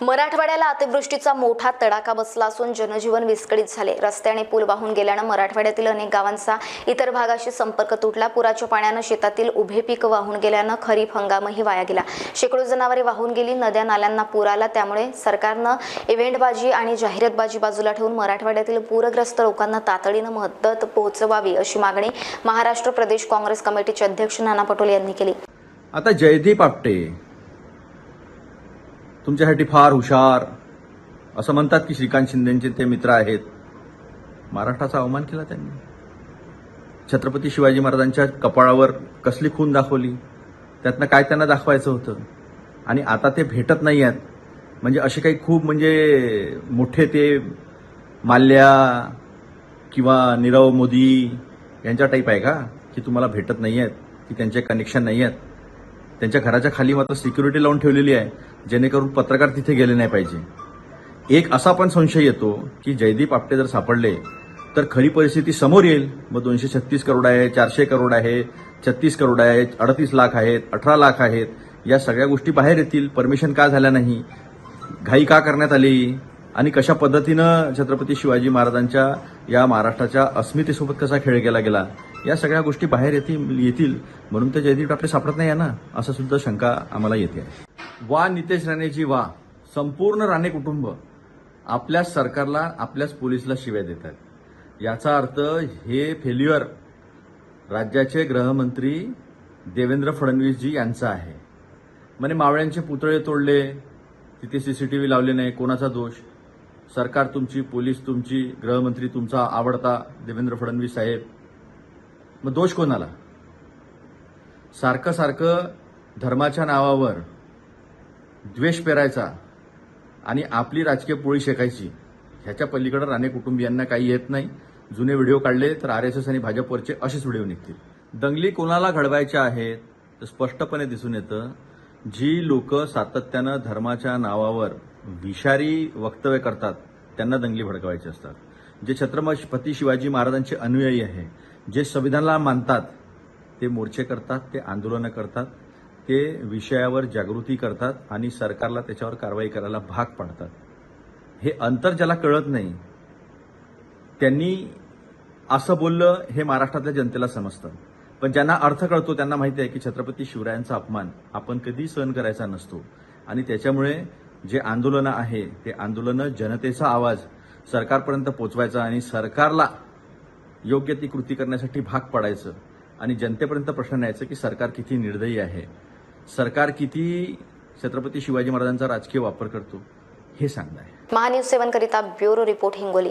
मराठवाड्याला अतिवृष्टीचा मोठा तडाखा बसला असून जनजीवन विस्कळीत झाले. रस्ते आणि पूल वाहून गेल्यानं मराठवाड्यातील अनेक गावांचा इतर भागाशी संपर्क तुटला. पुराच्या पाण्यानं शेतातील उभे पीक वाहून गेल्यानं खरीप हंगामही वाया गेला. शेकडो जनावरे वाहून गेली. नद्या नाल्यांना पूर आला. त्यामुळे सरकारनं इव्हेंटबाजी आणि जाहिरातबाजी बाजूला ठेवून मराठवाड्यातील पूरग्रस्त लोकांना तातडीनं मदत पोहोचवावी अशी मागणी महाराष्ट्र प्रदेश काँग्रेस कमिटीचे अध्यक्ष नाना पटोले यांनी केली. आता जयदीप आपटे. तुमच्यासाठी फार हुशार. असं म्हणतात की श्रीकांत शिंदेंचे ते मित्र आहेत. महाराष्ट्राचा अवमान केला त्यांनी. छत्रपती शिवाजी महाराजांच्या कपाळावर कसली खून दाखवली? त्यातनं काय त्यांना दाखवायचं होतं? आणि आता ते भेटत नाही आहेत. म्हणजे असे काही खूप म्हणजे मोठे ते माल्या किंवा नीरव मोदी यांच्या टाईप आहे का? की तुम्हाला भेटत नाही आहेत की त्यांचे कनेक्शन नाही आहेत. त्यांच्या घराच्या खाली मात्र सिक्युरिटी लावून ठेवलेली आहे जेणेकरून पत्रकार तिथे गेले नाही पाहिजे. एक असा पण संशय येतो की जयदीप आपटे जर सापडले तर खरी परिस्थिती समोर येईल. मग दोनशे छत्तीस करोड आहे चारशे करोड आहे छत्तीस करोड आहे अडतीस लाख आहेत अठरा लाख आहेत या सगळ्या गोष्टी बाहेर येतील. परमिशन का झाल्या नाही? घाई का करण्यात आली? आणि कशा पद्धतीनं छत्रपती शिवाजी महाराजांच्या या महाराष्ट्राच्या अस्मितेसोबत कसा खेळ केला गेला या सगळ्या गोष्टी बाहेर येतील येतील म्हणून ते जयदीप आपले सापडत नाही आहे ना असं सुद्धा शंका आम्हाला येते. वा नितेश राणेची वा. संपूर्ण राणे कुटुंब आपल्याच सरकारला आपल्याच पोलिसला शिव्या देतात याचा अर्थ हे फेल्युअर राज्याचे गृहमंत्री देवेंद्र फडणवीसजी यांचा आहे. म्हणे मावळ्यांचे पुतळे तोडले तिथे सीसीटीव्ही लावले नाही कोणाचा दोष? सरकार तुमची पोलीस तुमची गृहमंत्री तुमचा आवडता देवेंद्र फडणवीस साहेब. मग दोष कोणाला? सारखं सारखं धर्माच्या नावावर द्वेष पेरायचा आणि आपली राजकीय पोळी शेकायची ह्याच्या पलीकडे राणे कुटुंबियांना काही येत नाही. जुने व्हिडिओ काढले तर आर एस एस आणि भाजपवरचे असेच व्हिडिओ निघतील. दंगली कोणाला घडवायच्या आहेत तर स्पष्टपणे दिसून येतं. जी लोक सातत्यानं धर्माच्या नावावर विषारी वक्तव्य करतात त्यांना दंगली भडकवायचे असतात. जे छत्रपती शिवाजी महाराजांचे अनुयायी आहे जे संविधानाला मानतात ते मोर्चे करतात ते आंदोलनं करतात ते विषयावर जागृती करतात आणि सरकारला त्याच्यावर कारवाई करायला भाग पाडतात. हे अंतर ज्याला कळत नाही त्यांनी असं बोललं हे महाराष्ट्रातल्या जनतेला समजतं. पण ज्यांना अर्थ कळतो त्यांना माहिती आहे की छत्रपती शिवरायांचा अपमान आपण कधी सहन करायचा नसतो. आणि त्याच्यामुळे जे आंदोलनं आहे ते आंदोलनं जनतेचा आवाज सरकारपर्यंत पोचवायचा आणि सरकारला योग्य ती कृती करण्यासाठी भाग पाडायचं. आणि जनतेपर्यंत प्रश्न न्यायचं की सरकार किती निर्दयी आहे. सरकार किती छत्रपती शिवाजी महाराजांचा राजकीय वापर करतो हे सांगणार महान्यूज सेवन करिता ब्युरो रिपोर्ट हिंगोली.